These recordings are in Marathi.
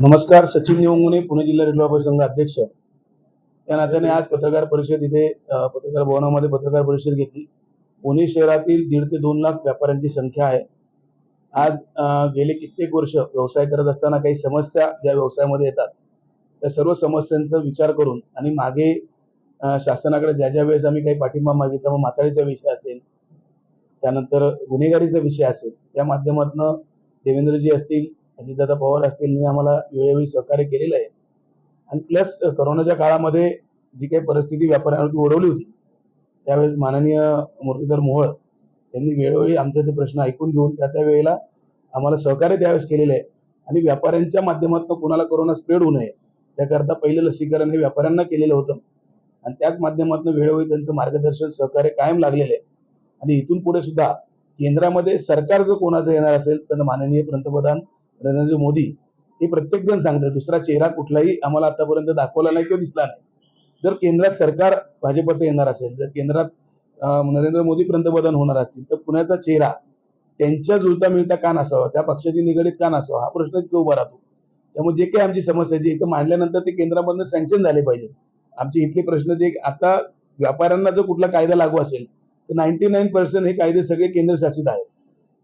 नमस्कार सचिन निवंगुने पुणे जिल्हा रेल्वे संघ अध्यक्ष. या नात्याने आज पत्रकार परिषद इथे पत्रकार भवनामध्ये पत्रकार परिषद घेतली. पुणे शहरातील दीड ते दोन लाख व्यापाऱ्यांची संख्या आहे. आज गेले कित्येक वर्ष व्यवसाय करत असताना काही समस्या ज्या व्यवसायामध्ये येतात त्या सर्व समस्यांचा विचार करून आणि मागे शासनाकडे ज्या ज्या वेळेस आम्ही काही पाठिंबा मागितला मग म्हातारीचा विषय असेल त्यानंतर गुन्हेगारीचा विषय असेल त्या माध्यमातून देवेंद्रजी असतील अजितदादा पवार असतील यांनी आम्हाला वेळोवेळी सहकार्य केलेलं आहे. आणि प्लस करोनाच्या काळामध्ये जी काही परिस्थिती व्यापाऱ्यांवरती ओढवली होती त्यावेळेस माननीय मुरलीधर मोहोळ यांनी वेळोवेळी आमचे ते प्रश्न ऐकून घेऊन त्या त्या वेळेला आम्हाला सहकार्य त्यावेळेस केलेलं आहे. आणि व्यापाऱ्यांच्या माध्यमातून कोणाला कोरोना स्प्रेड होऊ नये त्याकरता पहिलं लसीकरण हे व्यापाऱ्यांना केलेलं होतं. आणि त्याच माध्यमातून वेळोवेळी त्यांचं मार्गदर्शन सहकार्य कायम लागलेलं आहे. आणि इथून पुढे सुद्धा केंद्रामध्ये सरकार जर कोणाचं येणार असेल तर माननीय पंतप्रधान नरेंद्र मोदी हे प्रत्येक जण सांगतात दुसरा चेहरा कुठलाही आम्हाला आतापर्यंत दाखवला नाही किंवा दिसला नाही. जर केंद्रात सरकार भाजपचं येणार असेल जर केंद्रात नरेंद्र मोदी पंतप्रधान होणार असतील तर पुण्याचा चेहरा त्यांच्या जुळता मिळता का नसावा त्या पक्षाची निगडीत का नसावा हा प्रश्न तिथं उभा राहतो. त्यामुळे जे काही आमची समस्या आहे, इथं मांडल्यानंतर ते केंद्रामधून सँक्शन झाले पाहिजेत. आमचे इथले प्रश्न जे आता व्यापाऱ्यांना जर कुठला कायदा लागू असेल तर नाईन्टी नाईन पर्सेंट हे कायदे सगळे केंद्रशासित आहेत.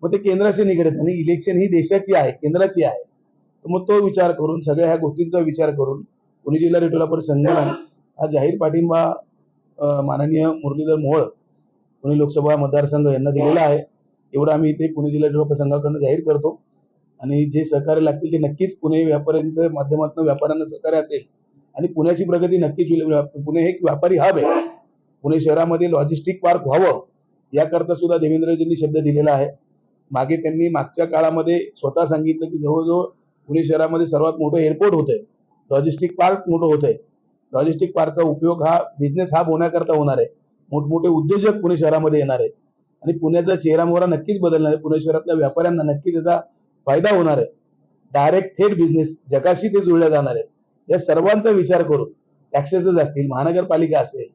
मग ते केंद्राशी निगडीत आणि इलेक्शन ही देशाची आहे केंद्राची आहे. तर मग तो विचार करून सगळ्या ह्या गोष्टींचा विचार करून पुणे जिल्हा रेटोलापर संघाला हा जाहीर पाठिंबा माननीय मुरलीधर मोहोळ पुणे लोकसभा मतदारसंघ यांना दिलेला आहे. एवढं आम्ही इथे पुणे जिल्हा रेटोलापर संघाकडून जाहीर करतो. आणि जे सहकार्य लागतील ते नक्कीच पुणे व्यापाऱ्यांच्या माध्यमातून व्यापाऱ्यांना सहकार्य असेल. आणि पुण्याची प्रगती नक्कीच होईल. पुणे हे एक व्यापारी हब आहे. पुणे शहरामध्ये लॉजिस्टिक पार्क व्हावं याकरता सुद्धा देवेंद्रजींनी शब्द दिलेला आहे. मागे त्यांनी मागच्या काळामध्ये स्वतः सांगितलं की जवळजवळ पुणे शहरामध्ये सर्वात मोठं एअरपोर्ट होतंय. लॉजिस्टिक पार्क मोठं होतंय. लॉजिस्टिक पार्कचा उपयोग हा बिझनेस हब होण्याकरता होणार आहे. मोठमोठे उद्योजक पुणे शहरामध्ये येणार आहेत. आणि पुण्याचा चेहरा मोहरा नक्कीच बदलणार आहे. पुणे शहरातल्या व्यापाऱ्यांना नक्कीच त्याचा फायदा होणार आहे. डायरेक्ट थेट बिझनेस जगाशी ते जुळल्या जाणार आहेत. या सर्वांचा विचार करून टॅक्सेसेस असतील महानगरपालिका असेल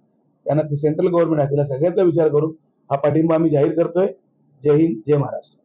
त्यांना सेंट्रल गव्हर्नमेंट असेल या सगळ्याचा विचार करून हा पाठिंबा आम्ही जाहीर करतोय. जय हिंद जय महाराष्ट्र.